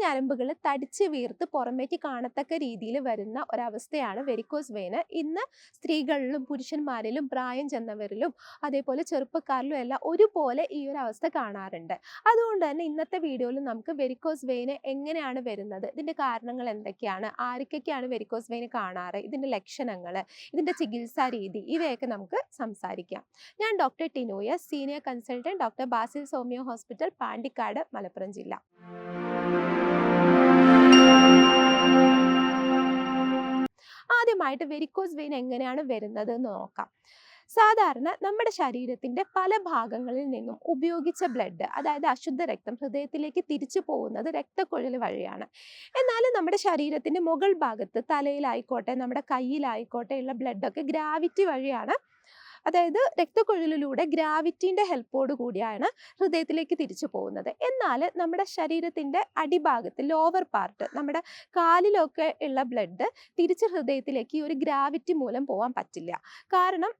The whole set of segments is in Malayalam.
ഞരമ്പുകൾ തടിച്ച് വീർത്ത് പുറമേക്ക് കാണത്തക്ക രീതിയിൽ വരുന്ന ഒരവസ്ഥയാണ് വെരിക്കോസ് വെയിന് ഇന്ന് സ്ത്രീകളിലും പുരുഷന്മാരിലും പ്രായം ചെന്നവരിലും അതേപോലെ ചെറുപ്പക്കാരിലും എല്ലാം ഒരുപോലെ ഈ ഒരു അവസ്ഥ കാണാറുണ്ട്. അതുകൊണ്ട് തന്നെ ഇന്നത്തെ വീഡിയോയിൽ നമുക്ക് വെരിക്കോസ് വെയിന് എങ്ങനെയാണ് വരുന്നത്? ഇതിന്റെ കാരണങ്ങൾ എന്തൊക്കെയാണ്? ആരൊക്കെയാണ് വെരിക്കോസ് വെയിന് കാണാറ്? ഇതിന്റെ ലക്ഷണങ്ങൾ ഇതിന്റെ ചികിത്സാ രീതി ഇവയൊക്കെ നമുക്ക് സംസാരിക്കാം. ഞാൻ doctor Tinoy senior consultant doctor Basil homeo hospital Pandikkad Malappuram ജില്ല. ആദ്യമായിട്ട് വെരിക്കോസ് വെയിൻ എങ്ങനെയാണ് വരുന്നത് എന്ന് നോക്കാം. സാധാരണ നമ്മുടെ ശരീരത്തിന്റെ പല ഭാഗങ്ങളിൽ നിന്നും ഉപയോഗിച്ച ബ്ലഡ് അതായത് അശുദ്ധ രക്തം ഹൃദയത്തിലേക്ക് തിരിച്ചു പോകുന്നത് രക്തക്കുഴൽ വഴിയാണ്. എന്നാൽ നമ്മുടെ ശരീരത്തിന്റെ മുകൾ ഭാഗത്ത് തലയിലായിക്കോട്ടെ നമ്മുടെ കയ്യിലായിക്കോട്ടെ ഉള്ള ബ്ലഡൊക്കെ ഗ്രാവിറ്റി വഴിയാണ് അതായത് രക്തക്കൊഴിലിലൂടെ ഗ്രാവിറ്റിന്റെ ഹെൽപ്പോട് കൂടിയാണ് ഹൃദയത്തിലേക്ക് തിരിച്ചു പോകുന്നത്. എന്നാൽ നമ്മുടെ ശരീരത്തിന്റെ അടിഭാഗത്ത് ലോവർ പാർട്ട് നമ്മുടെ കാലിലൊക്കെ ഉള്ള ബ്ലഡ് തിരിച്ച് ഹൃദയത്തിലേക്ക് ഒരു ഗ്രാവിറ്റി മൂലം പോകാൻ പറ്റില്ല. കാരണം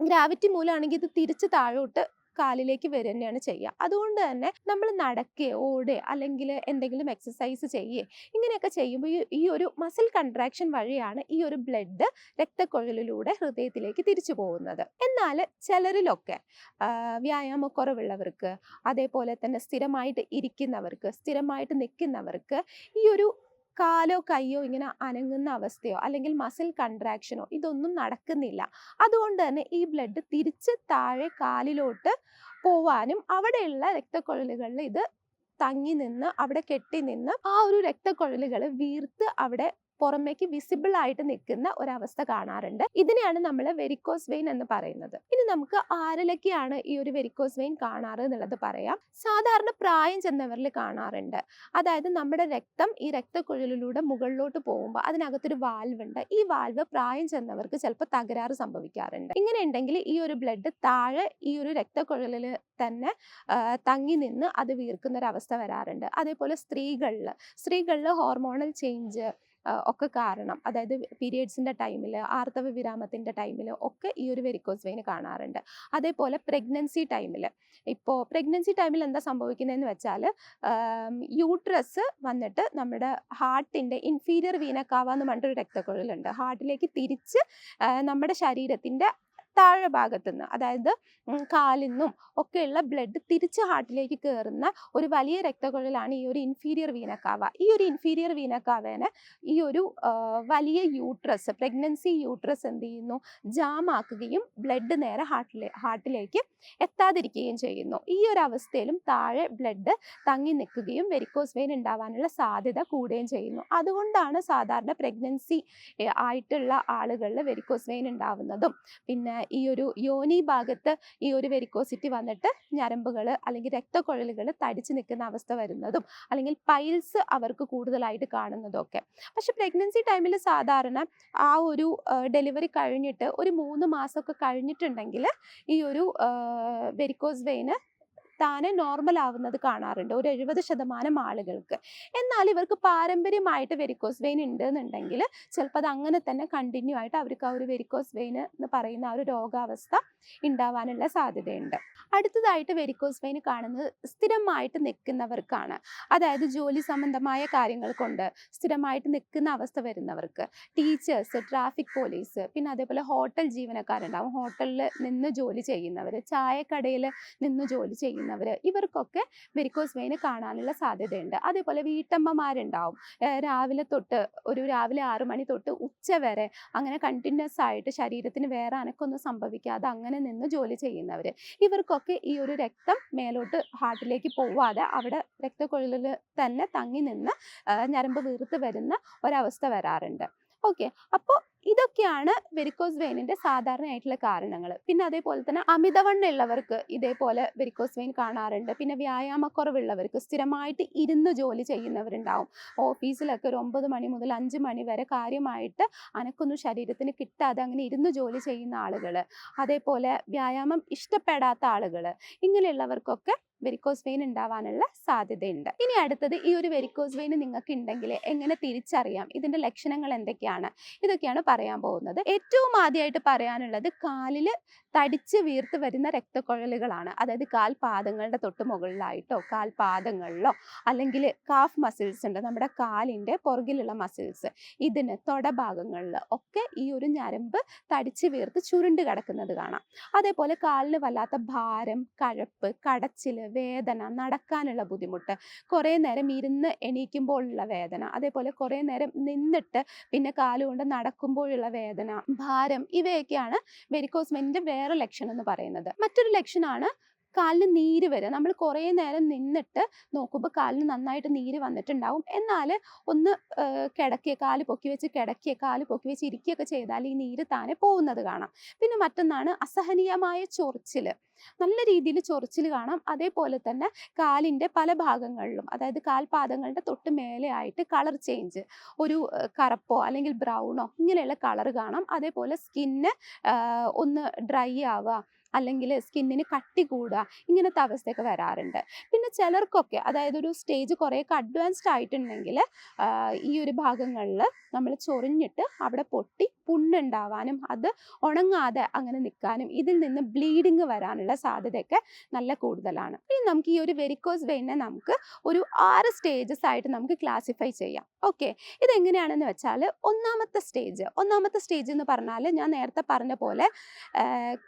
ഗ്രാവിറ്റി മൂലമാണെങ്കിൽ ഇത് തിരിച്ച് താഴോട്ട് കാലിലേക്ക് വരിക തന്നെയാണ് ചെയ്യുക. അതുകൊണ്ട് തന്നെ നമ്മൾ നടക്കുക ഓടുക അല്ലെങ്കിൽ എന്തെങ്കിലും എക്സസൈസ് ചെയ്യേ ഇങ്ങനെയൊക്കെ ചെയ്യുമ്പോൾ ഈ ഒരു മസിൽ കൺട്രാക്ഷൻ വഴിയാണ് ഈ ഒരു ബ്ലഡ് രക്തക്കൊഴലിലൂടെ ഹൃദയത്തിലേക്ക് തിരിച്ചു പോകുന്നത്. എന്നാൽ ചിലരിലൊക്കെ വ്യായാമക്കുറവുള്ളവർക്ക് അതേപോലെ തന്നെ സ്ഥിരമായിട്ട് ഇരിക്കുന്നവർക്ക് സ്ഥിരമായിട്ട് നിൽക്കുന്നവർക്ക് ഈ ഒരു കാലോ കയ്യോ ഇങ്ങനെ അനങ്ങുന്ന അവസ്ഥയോ അല്ലെങ്കിൽ മസിൽ കൺട്രാക്ഷനോ ഇതൊന്നും നടക്കുന്നില്ല. അതുകൊണ്ട് തന്നെ ഈ ബ്ലഡ് തിരിച്ച് താഴെ കാലിലോട്ട് പോവാനും അവിടെയുള്ള രക്തക്കുഴലുകളിൽ ഇത് തങ്ങി നിന്ന് അവിടെ കെട്ടി നിന്ന് ആ ഒരു രക്തക്കുഴലുകൾ വീർത്ത് അവിടെ പുറമേക്ക് വിസിബിൾ ആയിട്ട് നിൽക്കുന്ന ഒരവസ്ഥ കാണാറുണ്ട്. ഇതിനെയാണ് നമ്മൾ വെരിക്കോസ് വെയിൻ എന്ന് പറയുന്നത്. ഇനി നമുക്ക് ആരിലൊക്കെയാണ് ഈ ഒരു വെരിക്കോസ് വെയിൻ കാണാറ് എന്നുള്ളത് പറയാം. സാധാരണ പ്രായം ചെന്നവരിൽ കാണാറുണ്ട്. അതായത് നമ്മുടെ രക്തം ഈ രക്തക്കുഴലിലൂടെ മുകളിലോട്ട് പോകുമ്പോൾ അതിനകത്തൊരു വാൽവ് ഉണ്ട് ഈ വാൽവ് പ്രായം ചെന്നവർക്ക് ചിലപ്പോൾ തകരാറ് സംഭവിക്കാറുണ്ട്. ഇങ്ങനെ ഉണ്ടെങ്കിൽ ഈ ഒരു ബ്ലഡ് താഴെ ഈ ഒരു രക്തക്കുഴലിൽ തന്നെ തങ്ങി നിന്ന് അത് വീർക്കുന്ന ഒരു അവസ്ഥ വരാറുണ്ട്. അതേപോലെ സ്ത്രീകളിൽ സ്ത്രീകളിൽ ഹോർമോണൽ ചേഞ്ച് ഒക്കെ കാരണം അതായത് പീരിയഡ്സിന്റെ ടൈമിൽ ആർത്തവ വിരാമത്തിന്റെ ടൈമിൽ ഒക്കെ ഈ ഒരു വെരിക്കോസ് വെയിൻ കാണാറുണ്ട്. അതേപോലെ പ്രഗ്നൻസി ടൈമിൽ ഇപ്പോൾ പ്രഗ്നൻസി ടൈമിൽ എന്താ സംഭവിക്കുന്നതെന്ന് വെച്ചാൽ യൂട്രസ് വന്നിട്ട് നമ്മുടെ ഹാർട്ടിന്റെ ഇൻഫീരിയർ വീനക്കാവ എന്ന് പറഞ്ഞിട്ടൊരു രക്തക്കുഴലുണ്ട്. ഹാർട്ടിലേക്ക് തിരിച്ച് നമ്മുടെ ശരീരത്തിന്റെ താഴെ ഭാഗത്തു നിന്ന് അതായത് കാലിന്നും ഒക്കെയുള്ള ബ്ലഡ് തിരിച്ച് ഹാർട്ടിലേക്ക് കയറുന്ന ഒരു വലിയ രക്തക്കുഴലാണ് ഈ ഒരു ഇൻഫീരിയർ വീനക്കാവ. ഈ ഒരു ഇൻഫീരിയർ വീനക്കാവേനെ ഈ ഒരു വലിയ യൂട്രസ് പ്രഗ്നൻസി യൂട്രസ് എന്ത് ചെയ്യുന്നു? ജാം ആക്കുകയും ബ്ലഡ് നേരെ ഹാർട്ടിലെ ഹാർട്ടിലേക്ക് എത്താതിരിക്കുകയും ചെയ്യുന്നു. ഈ ഒരു അവസ്ഥയിലും താഴെ ബ്ലഡ് തങ്ങി നിൽക്കുകയും വെരിക്കോസ് വെയിൻ ഉണ്ടാവാനുള്ള സാധ്യത കൂടുകയും ചെയ്യുന്നു. അതുകൊണ്ടാണ് സാധാരണ പ്രഗ്നൻസി ആയിട്ടുള്ള ആളുകളിൽ വെരിക്കോസ് വെയിൻ ഉണ്ടാവുന്നതും. പിന്നെ ഈ ഒരു യോനി ഭാഗത്ത് ഈ ഒരു വെരിക്കോസിറ്റി വന്നിട്ട് ഞരമ്പുകൾ അല്ലെങ്കിൽ രക്തക്കുഴലുകൾ തടിച്ചു നിൽക്കുന്ന അവസ്ഥ വരുന്നതും അല്ലെങ്കിൽ പൈൽസ് അവർക്ക് കൂടുതലായിട്ട് കാണുന്നതും ഒക്കെ പക്ഷെ പ്രഗ്നൻസി ടൈമിൽ സാധാരണ ആ ഒരു ഡെലിവറി കഴിഞ്ഞിട്ട് ഒരു മൂന്ന് മാസമൊക്കെ കഴിഞ്ഞിട്ടുണ്ടെങ്കിൽ ഈ ഒരു വെരിക്കോസ് വെയിന് താനെ നോർമൽ ആവുന്നത് കാണാറുണ്ട്. ഒരു എഴുപത് ശതമാനം ആളുകൾക്ക്. എന്നാൽ ഇവർക്ക് പാരമ്പര്യമായിട്ട് വെരിക്കോസ് വെയിൻ ഉണ്ട് എന്നുണ്ടെങ്കിൽ ചിലപ്പോൾ അത് അങ്ങനെ തന്നെ കണ്ടിന്യൂ ആയിട്ട് അവർക്ക് ആ ഒരു വെരിക്കോസ് വെയിൻ എന്ന് പറയുന്ന ആ ഒരു രോഗാവസ്ഥ ഉണ്ടാവാനുള്ള സാധ്യതയുണ്ട്. അടുത്തതായിട്ട് വെരിക്കോസ് വെയിൻ കാണുന്നത് സ്ഥിരമായിട്ട് നിൽക്കുന്നവർക്കാണ്. അതായത് ജോലി സംബന്ധമായ കാര്യങ്ങൾ കൊണ്ട് സ്ഥിരമായിട്ട് നിൽക്കുന്ന അവസ്ഥ വരുന്നവർക്ക്. ടീച്ചേഴ്സ് ട്രാഫിക് പോലീസ് പിന്നെ അതേപോലെ ഹോട്ടൽ ജീവനക്കാരുണ്ടാവും. ഹോട്ടലിൽ നിന്ന് ജോലി ചെയ്യുന്നവർ ചായക്കടയിൽ നിന്ന് ജോലി ചെയ്യുന്നവർ ഇവർക്കൊക്കെ വെരിക്കോസ് വെയിൻ കാണാനുള്ള സാധ്യതയുണ്ട്. അതേപോലെ വീട്ടമ്മമാരുണ്ടാവും. രാവിലെ തൊട്ട് ഒരു രാവിലെ ആറ് മണി തൊട്ട് ഉച്ച വരെ അങ്ങനെ കണ്ടിന്യൂസ് ആയിട്ട് ശരീരത്തിന് വേറെ അനക്കൊന്നും സംഭവിക്കാതെ അങ്ങനെ നിന്ന് ജോലി ചെയ്യുന്നവർ ഇവർക്കൊക്കെ ഈ ഒരു രക്തം മേലോട്ട് ഹാർട്ടിലേക്ക് പോവാതെ അവിടെ രക്തക്കുഴലിൽ തന്നെ തങ്ങി നിന്ന് ഞരമ്പ് വീർത്ത് വരുന്ന ഒരവസ്ഥ വരാറുണ്ട്. ഓക്കെ. അപ്പോൾ ഇതൊക്കെയാണ് വെരിക്കോസ് വെയിനിന്റെ സാധാരണയായിട്ടുള്ള കാരണങ്ങൾ പിന്നെ അതേപോലെ തന്നെ അമിതവണ്ണുള്ളവർക്ക് ഇതേപോലെ വെരിക്കോസ് വെയിൻ കാണാറുണ്ട്. പിന്നെ വ്യായാമക്കുറവുള്ളവർക്ക് സ്ഥിരമായിട്ട് ഇരുന്ന് ജോലി ചെയ്യുന്നവരുണ്ടാവും. ഓഫീസിലൊക്കെ ഒരു ഒമ്പത് മണി മുതൽ അഞ്ച് മണി വരെ കാര്യമായിട്ട് അനക്കൊന്നും ശരീരത്തിന് കിട്ടാതെ അങ്ങനെ ഇരുന്ന് ജോലി ചെയ്യുന്ന ആളുകൾ അതേപോലെ വ്യായാമം ഇഷ്ടപ്പെടാത്ത ആളുകൾ ഇങ്ങനെയുള്ളവർക്കൊക്കെ വെരിക്കോസ് വെയിൻ ഉണ്ടാവാനുള്ള സാധ്യതയുണ്ട്. ഇനി അടുത്തത് ഈ ഒരു വെരിക്കോസ് വെയിൻ നിങ്ങൾക്ക് ഉണ്ടെങ്കിൽ എങ്ങനെ തിരിച്ചറിയാം? ഇതിന്റെ ലക്ഷണങ്ങൾ എന്തൊക്കെയാണ്? ഇതൊക്കെയാണ് പറയാൻ പോകുന്നത്. ഏറ്റവും ആദ്യമായിട്ട് പറയാനുള്ളത് കാലിൽ തടിച്ച് വീർത്ത് വരുന്ന രക്തക്കുഴലുകളാണ്. അതായത് കാൽപാദങ്ങളുടെ തൊട്ട് മുകളിലായിട്ടോ കാൽപാദങ്ങളിലോ അല്ലെങ്കിൽ കാഫ് മസിൽസ് ഉണ്ട്. നമ്മുടെ കാലിന്റെ പുറകിലുള്ള മസിൽസ് ഇതിന് തൊടഭാഗങ്ങളിൽ ഒക്കെ ഈ ഒരു ഞരമ്പ് തടിച്ച് വീർത്ത് ചുരുണ്ട് കിടക്കുന്നത് കാണാം. അതേപോലെ കാലിന് വല്ലാത്ത ഭാരം കഴപ്പ് കടച്ചിൽ വേദന നടക്കാനുള്ള ബുദ്ധിമുട്ട് കുറേ നേരം ഇരുന്ന് എണീക്കുമ്പോഴുള്ള വേദന അതേപോലെ കുറേ നേരം നിന്നിട്ട് പിന്നെ കാലുകൊണ്ട് നടക്കുമ്പോഴുള്ള വേദന ഭാരം ഇവയൊക്കെയാണ് വെരിക്കോസ്മെന്റിന്റെ വേറെ ലക്ഷണം എന്ന് പറയുന്നത്. മറ്റൊരു ലക്ഷണമാണ് കാലിന് നീര് വരിക നമ്മൾ കുറേ നേരം നിന്നിട്ട് നോക്കുമ്പോൾ കാലിന് നന്നായിട്ട് നീര് വന്നിട്ടുണ്ടാവും. എന്നാൽ ഒന്ന് കിടക്കിയ കാൽ പൊക്കി വെച്ച് കിടക്കിയ കാൽ പൊക്കി വെച്ച് ഇരിക്കുകയൊക്കെ ചെയ്താൽ ഈ നീര് താനെ പോകുന്നത് കാണാം. പിന്നെ മറ്റൊന്നാണ് അസഹനീയമായ ചൊറിച്ചിൽ നല്ല രീതിയിൽ ചൊറിച്ചിൽ കാണാം. അതേപോലെ തന്നെ കാലിന്റെ പല ഭാഗങ്ങളിലും അതായത് കാൽപാദങ്ങളുടെ തൊട്ട് മേലെ ആയിട്ട് കളർ ചേഞ്ച്. ഒരു കറുപ്പോ അല്ലെങ്കിൽ ബ്രൗണോ ഇങ്ങനെയുള്ള കളർ കാണാം. അതേപോലെ സ്കിന്ന് ഒന്ന് ഡ്രൈ ആവുക. അല്ലെങ്കിൽ സ്കിന്നിന് കട്ടി കൂടുക ഇങ്ങനത്തെ അവസ്ഥയൊക്കെ വരാറുണ്ട്. പിന്നെ ചിലർക്കൊക്കെ അതായത് ഒരു സ്റ്റേജ് കുറേയൊക്കെ അഡ്വാൻസ്ഡ് ആയിട്ടുണ്ടെങ്കിൽ ഈ ഒരു ഭാഗങ്ങളിൽ നമ്മൾ ചൊറിഞ്ഞിട്ട് അവിടെ പൊട്ടി പുണ്ണുണ്ടാവാനും അത് ഉണങ്ങാതെ അങ്ങനെ നിൽക്കാനും ഇതിൽ നിന്ന് ബ്ലീഡിങ് വരാനുള്ള സാധ്യതയൊക്കെ നല്ല കൂടുതലാണ്. ഇനി നമുക്ക് ഈ ഒരു വെരിക്കോസ് വെയിനെ നമുക്ക് ഒരു ആറ് സ്റ്റേജസ് ആയിട്ട് നമുക്ക് ക്ലാസിഫൈ ചെയ്യാം. ഓക്കെ ഇതെങ്ങനെയാണെന്ന് വെച്ചാൽ ഒന്നാമത്തെ സ്റ്റേജ് ഒന്നാമത്തെ സ്റ്റേജ് എന്ന് പറഞ്ഞാൽ ഞാൻ നേരത്തെ പറഞ്ഞ പോലെ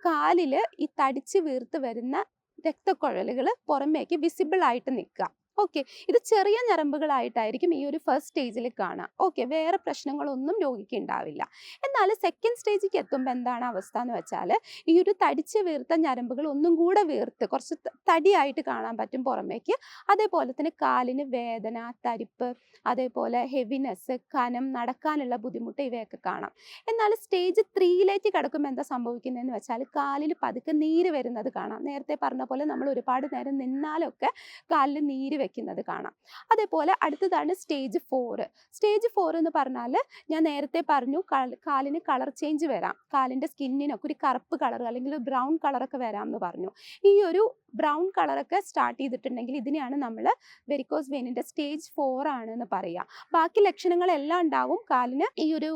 കാലിൽ ഈ തടിച്ച് വീർത്ത് വരുന്ന രക്തക്കുഴലുകൾ പുറമേക്ക് വിസിബിൾ ആയിട്ട് നിൽക്കുക. ഓക്കെ. ഇത് ചെറിയ ഞരമ്പുകളായിട്ടായിരിക്കും ഈ ഒരു ഫസ്റ്റ് സ്റ്റേജിൽ കാണാം. ഓക്കെ വേറെ പ്രശ്നങ്ങളൊന്നും രോഗിക്ക് ഉണ്ടാവില്ല എന്നാൽ സെക്കൻഡ് സ്റ്റേജിലേക്ക് എത്തുമ്പോൾ എന്താണ് അവസ്ഥ എന്ന് വെച്ചാൽ ഈ ഒരു തടിച്ച് വീർത്ത ഞരമ്പുകൾ ഒന്നും കൂടെ വീർത്ത് കുറച്ച് തടിയായിട്ട് കാണാൻ പറ്റും പുറമേക്ക്. അതേപോലെ തന്നെ കാലിന് വേദന തരിപ്പ് അതേപോലെ ഹെവിനെസ് കനം നടക്കാനുള്ള ബുദ്ധിമുട്ട് ഇവയൊക്കെ കാണാം. എന്നാൽ സ്റ്റേജ് ത്രീയിലേക്ക് കിടക്കുമ്പോൾ എന്താ സംഭവിക്കുന്നതെന്ന് വെച്ചാൽ കാലിൽ പതുക്കെ നീര് വരുന്നത് കാണാം. നേരത്തെ പറഞ്ഞ പോലെ നമ്മൾ ഒരുപാട് നേരം നിന്നാലൊക്കെ കാലിൽ നീര് വെക്കുന്നത് കാണാം. അതേപോലെ അടുത്തതാണ് സ്റ്റേജ് ഫോർ സ്റ്റേജ് ഫോർ എന്ന് പറഞ്ഞാൽ ഞാൻ നേരത്തെ പറഞ്ഞു കാലിന് കളർ ചേഞ്ച് വരാം. കാലിന്റെ സ്കിന്നിനൊക്കെ ഒരു കറുപ്പ് കളർ അല്ലെങ്കിൽ ബ്രൗൺ കളറൊക്കെ വരാം എന്ന് പറഞ്ഞു. ഈ ഒരു ബ്രൗൺ കളറൊക്കെ സ്റ്റാർട്ട് ചെയ്തിട്ടുണ്ടെങ്കിൽ ഇതിനെയാണ് നമ്മൾ വെരിക്കോസ് വെയിനിന്റെ സ്റ്റേജ് ഫോർ ആണെന്ന് പറയുക ബാക്കി ലക്ഷണങ്ങളെല്ലാം ഉണ്ടാവും കാലിന് ഈ ഒരു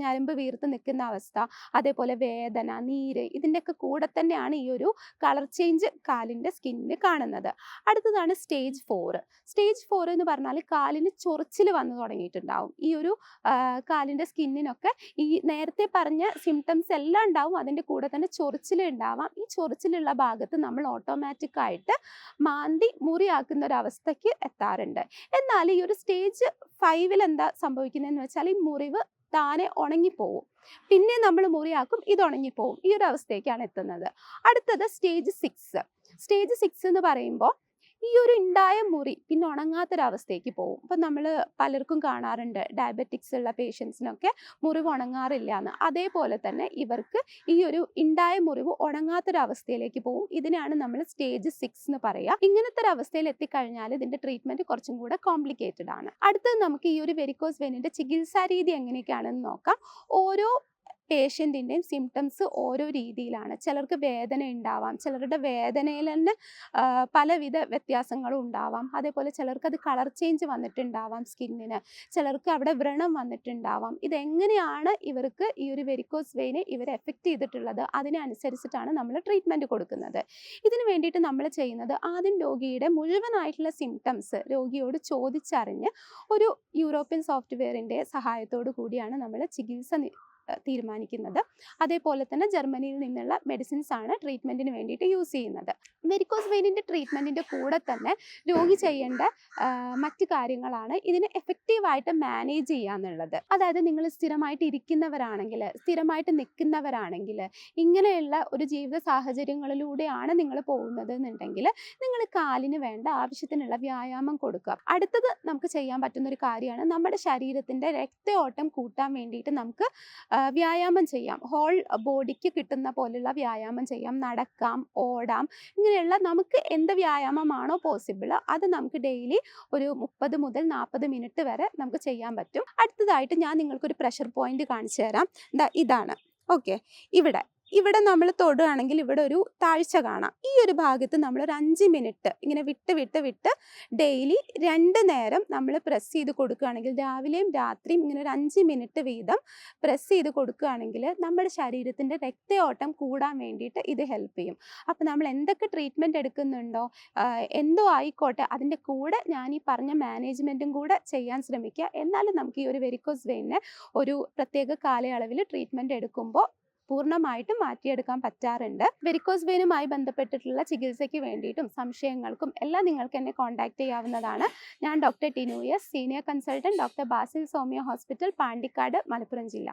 ഞരമ്പ് വീർത്ത് നിൽക്കുന്ന അവസ്ഥ അതേപോലെ വേദന നീര് ഇതിന്റെയൊക്കെ കൂടെ തന്നെയാണ് ഈ ഒരു കളർ ചേഞ്ച് കാലിന്റെ സ്കിന്നിന് കാണുന്നത്. അടുത്തതാണ് സ്റ്റേജ് ഫോർ സ്റ്റേജ് ഫോർ എന്ന് പറഞ്ഞാൽ കാലിന് ചൊറിച്ചിൽ വന്നു തുടങ്ങിയിട്ടുണ്ടാവും. ഈ ഒരു കാലിന്റെ സ്കിന്നിനൊക്കെ ഈ നേരത്തെ പറഞ്ഞ സിംറ്റംസ് എല്ലാം ഉണ്ടാവും. അതിന്റെ കൂടെ തന്നെ ചൊറിച്ചിൽ ഉണ്ടാവാം. ഈ ചൊറിച്ചിലുള്ള ഭാഗത്ത് നമ്മൾ ഓട്ടോമാറ്റിക് ആയിട്ട് മാന്തി മുറിയാക്കുന്ന ഒരു അവസ്ഥയ്ക്ക് എത്താറുണ്ട്. എന്നാൽ ഈ ഒരു സ്റ്റേജ് ഫൈവിൽ എന്താ സംഭവിക്കുന്നതെന്ന് വെച്ചാൽ ഈ മുറിവ് താനെ ഉണങ്ങിപ്പോവും. പിന്നെ നമ്മൾ മുറിയാക്കും ഇത് ഉണങ്ങിപ്പോവും. ഈ ഒരു അവസ്ഥയ്ക്കാണ് എത്തുന്നത്. അടുത്തത് സ്റ്റേജ് സിക്സ് സ്റ്റേജ് സിക്സ് എന്ന് പറയുമ്പോൾ ഈ ഒരു ഉണ്ടായ മുറി പിന്നെ ഉണങ്ങാത്തൊരവസ്ഥയ്ക്ക് പോകും അപ്പം നമ്മൾ പലർക്കും കാണാറുണ്ട് ഡയബറ്റിക്സ് ഉള്ള പേഷ്യൻസിനൊക്കെ മുറിവ് ഉണങ്ങാറില്ല എന്ന് അതേപോലെ തന്നെ ഇവർക്ക് ഈ ഒരു ഉണ്ടായ മുറിവ് ഉണങ്ങാത്തൊരവസ്ഥയിലേക്ക് പോകും ഇതിനാണ് നമ്മൾ സ്റ്റേജ് സിക്സ് എന്ന് പറയുക ഇങ്ങനത്തെ ഒരു അവസ്ഥയിൽ എത്തിക്കഴിഞ്ഞാൽ ഇതിന്റെ ട്രീറ്റ്മെന്റ് കുറച്ചും കൂടെ കോംപ്ലിക്കേറ്റഡ് ആണ് അടുത്തത് നമുക്ക് ഈ ഒരു വെരിക്കോസ് വെനിന്റെ ചികിത്സാ രീതി എങ്ങനെയൊക്കെയാണെന്ന് നോക്കാം. ഓരോ പേഷ്യന്റിന്റെയും സിംറ്റംസ് ഓരോ രീതിയിലാണ്. ചിലർക്ക് വേദന ഉണ്ടാവാം ചിലരുടെ വേദനയിൽ തന്നെ പലവിധ വ്യത്യാസങ്ങളും ഉണ്ടാവാം. അതേപോലെ ചിലർക്ക് അത് കളർ ചേഞ്ച് വന്നിട്ടുണ്ടാവാം സ്കിന്നിന്. ചിലർക്ക് അവിടെ വ്രണം വന്നിട്ടുണ്ടാവാം. ഇതെങ്ങനെയാണ് ഇവർക്ക് ഈ ഒരു വെരിക്കോസ് വെയിനെ ഇവർ എഫക്റ്റ് ചെയ്തിട്ടുള്ളത്? അതിനനുസരിച്ചിട്ടാണ് നമ്മൾ ട്രീറ്റ്മെന്റ് കൊടുക്കുന്നത്. ഇതിന് വേണ്ടിയിട്ട് നമ്മൾ ചെയ്യുന്നത് ആദ്യം രോഗിയുടെ മുഴുവനായിട്ടുള്ള സിംറ്റംസ് രോഗിയോട് ചോദിച്ചറിഞ്ഞ് ഒരു യൂറോപ്യൻ സോഫ്റ്റ്വെയറിന്റെ സഹായത്തോടു കൂടിയാണ് നമ്മൾ ചികിത്സ തീരുമാനിക്കുന്നത്. അതേപോലെ തന്നെ ജർമ്മനിയിൽ നിന്നുള്ള മെഡിസിൻസ് ആണ് ട്രീറ്റ്മെന്റിന് വേണ്ടിയിട്ട് യൂസ് ചെയ്യുന്നത്. വെരിക്കോസ് വെയിനിന്റെ ട്രീറ്റ്മെന്റിന്റെ കൂടെ തന്നെ രോഗി ചെയ്യേണ്ട മറ്റ് കാര്യങ്ങളാണ് ഇതിനെ എഫക്റ്റീവായിട്ട് മാനേജ് ചെയ്യാന്നുള്ളത് അതായത് നിങ്ങൾ സ്ഥിരമായിട്ട് ഇരിക്കുന്നവരാണെങ്കിൽ സ്ഥിരമായിട്ട് നിൽക്കുന്നവരാണെങ്കിൽ ഇങ്ങനെയുള്ള ഒരു ജീവിത സാഹചര്യങ്ങളിലൂടെയാണ് നിങ്ങൾ പോകുന്നത് എന്നുണ്ടെങ്കിൽ നിങ്ങൾ കാലിന് വേണ്ട ആവശ്യത്തിനുള്ള വ്യായാമം കൊടുക്കുക. അടുത്തത് നമുക്ക് ചെയ്യാൻ പറ്റുന്ന ഒരു കാര്യമാണ് നമ്മുടെ ശരീരത്തിന്റെ രക്തയോട്ടം കൂട്ടാൻ വേണ്ടിയിട്ട് നമുക്ക് വ്യായാമം ചെയ്യാം. ഹോൾ ബോഡിക്ക് കിട്ടുന്ന പോലുള്ള വ്യായാമം ചെയ്യാം. നടക്കാം ഓടാം ഇങ്ങനെയുള്ള നമുക്ക് എന്ത് വ്യായാമമാണോ പോസിബിൾ അത് നമുക്ക് ഡെയിലി ഒരു മുപ്പത് മുതൽ നാൽപ്പത് മിനിറ്റ് വരെ നമുക്ക് ചെയ്യാൻ പറ്റും. അടുത്തതായിട്ട് ഞാൻ നിങ്ങൾക്കൊരു പ്രഷർ പോയിന്റ് കാണിച്ചു തരാം ഇതാണ്. ഓക്കെ ഇവിടെ ഇവിടെ നമ്മൾ തൊടുകയാണെങ്കിൽ ഇവിടെ ഒരു താഴ്ച കാണാം. ഈ ഒരു ഭാഗത്ത് നമ്മൾ ഒരു അഞ്ച് മിനിറ്റ് ഇങ്ങനെ വിട്ട് വിട്ട് വിട്ട് ഡെയിലി രണ്ട് നേരം നമ്മൾ പ്രസ് ചെയ്ത് കൊടുക്കുകയാണെങ്കിൽ രാവിലെയും രാത്രിയും ഇങ്ങനെ ഒരു അഞ്ച് മിനിറ്റ് വീതം പ്രസ് ചെയ്ത് കൊടുക്കുകയാണെങ്കിൽ നമ്മുടെ ശരീരത്തിന്റെ രക്തയോട്ടം കൂടാൻ വേണ്ടിയിട്ട് ഇത് ഹെൽപ്പ് ചെയ്യും. അപ്പോൾ നമ്മൾ എന്തൊക്കെ ട്രീറ്റ്മെന്റ് എടുക്കുന്നുണ്ടോ എന്തോ ആയിക്കോട്ടെ അതിന്റെ കൂടെ ഞാൻ ഈ പറഞ്ഞ മാനേജ്മെന്റും കൂടെ ചെയ്യാൻ ശ്രമിക്കുക. എന്നാലും നമുക്ക് ഈ ഒരു വെരിക്കോസ് വെയിനെ ഒരു പ്രത്യേക കാലയളവിൽ ട്രീറ്റ്മെന്റ് എടുക്കുമ്പോൾ പൂർണമായിട്ടും മാറ്റിയെടുക്കാൻ പറ്റാറുണ്ട്. വെരിക്കോസ് വെയിനുമായി ബന്ധപ്പെട്ടിട്ടുള്ള ചികിത്സയ്ക്ക് വേണ്ടിയിട്ടും സംശയങ്ങൾക്കും എല്ലാം നിങ്ങൾക്ക് എന്നെ കോൺടാക്ട് ചെയ്യാവുന്നതാണ്. ഞാൻ doctor Tinu senior consultant doctor Basil homeo hospital Pandikkad Malappuram ജില്ല.